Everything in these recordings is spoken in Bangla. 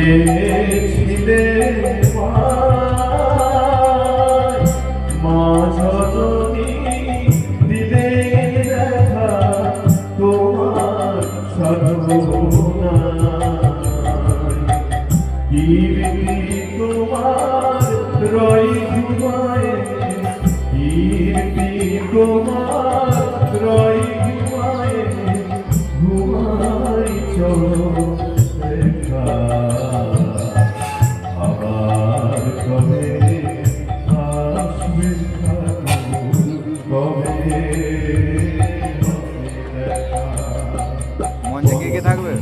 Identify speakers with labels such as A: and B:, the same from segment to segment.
A: ছিলে মা জননী দিলে দেখা তোমার সর্বনা কীর্তি তোমার রই ঘুমায় কীর্তি তোমার রই ঘুমায় ঘুমাই চোখা
B: মঞ্চে কে কে থাকবে?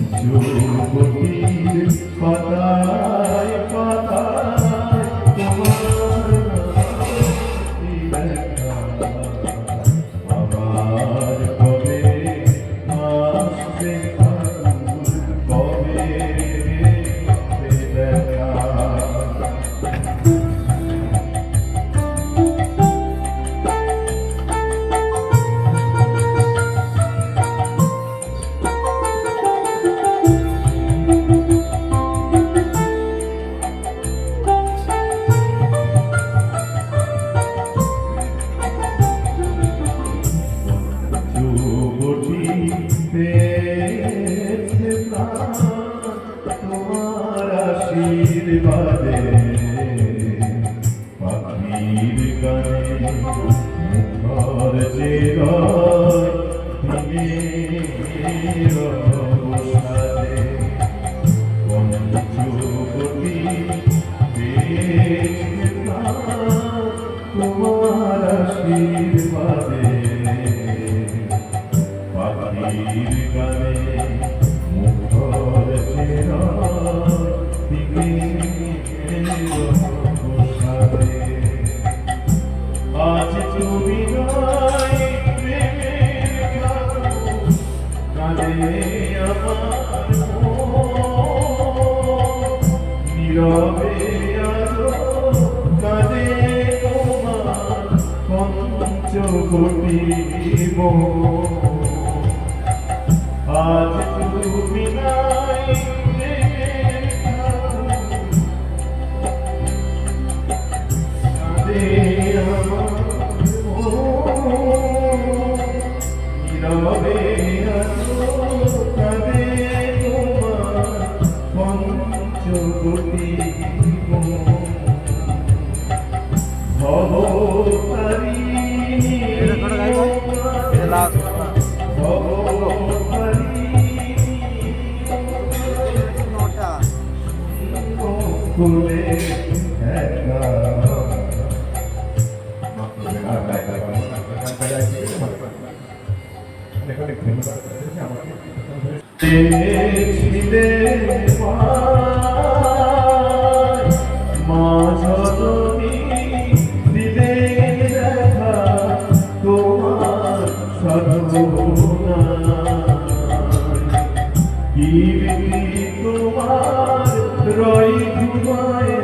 A: আশীর্বাদে পাখির গানে মুখর যে তোমার আশীর্বাদে। মন আজ তুমি নাই প্রেমের পঞ্চবটি মন। ভবতারিণী
B: তোমার রই ঘুমায়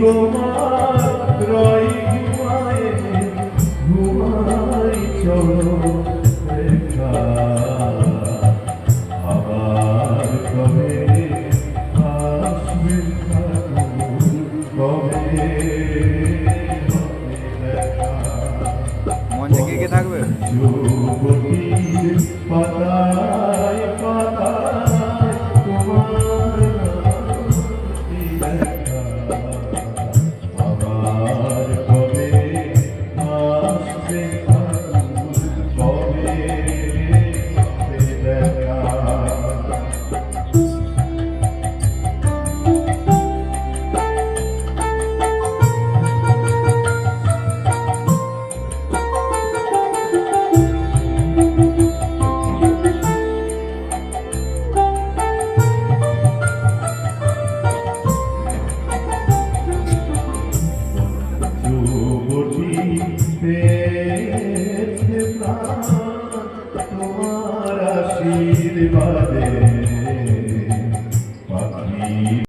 B: তোমার রই
A: ঘুমায় ঘুমায় চলো। মঞ্চে কে কে থাকবে? তোমার আশীর্বাদ।